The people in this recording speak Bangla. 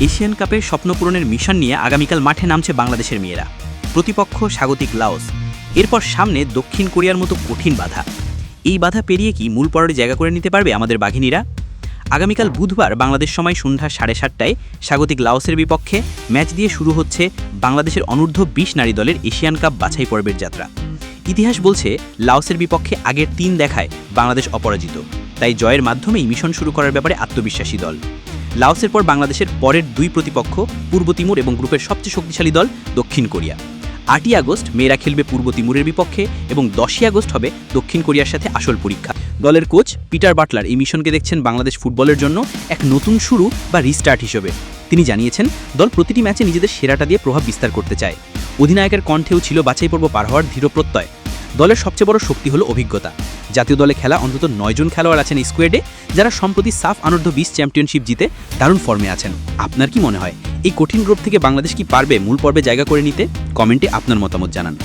এশিয়ান কাপের স্বপ্নপূরণের মিশন নিয়ে আগামীকাল মাঠে নামছে বাংলাদেশের মেয়েরা। প্রতিপক্ষ স্বাগতিক লাওস। এরপর সামনে দক্ষিণ কোরিয়ার মতো কঠিন বাধা। এই বাধা পেরিয়ে কি মূল পরের জায়গা করে নিতে পারবে আমাদের বাঘিনীরা? আগামীকাল বুধবার বাংলাদেশ সময় সন্ধ্যা সাড়ে সাতটায় স্বাগতিক লাওসের বিপক্ষে ম্যাচ দিয়ে শুরু হচ্ছে বাংলাদেশের অনূর্ধ্ব বিশ নারী দলের এশিয়ান কাপ বাছাই পর্বের যাত্রা। ইতিহাস বলছে, লাওসের বিপক্ষে আগের তিন দেখায় বাংলাদেশ অপরাজিত। তাই জয়ের মাধ্যমেই মিশন শুরু করার ব্যাপারে আত্মবিশ্বাসী দল। লাওসের পর বাংলাদেশের পরের দুই প্রতিপক্ষ, পূর্ব তিমুর এবং গ্রুপের সবচেয়ে শক্তিশালী দল, দক্ষিণ কোরিয়া। আটই আগস্ট মেয়েরা খেলবে পূর্ব তিমুরের বিপক্ষে এবং দশই আগস্ট হবে দক্ষিণ কোরিয়ার সাথে আসল পরীক্ষা। দলের কোচ পিটার বাটলার এই মিশনকে দেখছেন বাংলাদেশ ফুটবলের জন্য এক নতুন শুরু বা রিস্টার্ট হিসেবে। তিনি জানিয়েছেন, দল প্রতিটি ম্যাচে নিজেদের সেরাটা দিয়ে প্রভাব বিস্তার করতে চায়। অধিনায়কের কণ্ঠেও ছিল বাছাই পর্ব পার হওয়ার দৃঢ় প্রত্যয় দলের সবচেয়ে বড় শক্তি হলো অভিজ্ঞতা। জাতীয় দলে খেলা অন্তত নয়জন খেলোয়াড় আছেন স্কোয়েডে যারা সম্প্রতি সাফ অনূর্ধ্ব বিশ চ্যাম্পিয়নশিপ জিতে দারুণ ফর্মে আছেন। আপনার কি মনে হয়? এই কঠিন গ্রুপ থেকে বাংলাদেশ কি পারবে মূল পর্বে জায়গা করে নিতে? কমেন্টে আপনার মতামত জানান।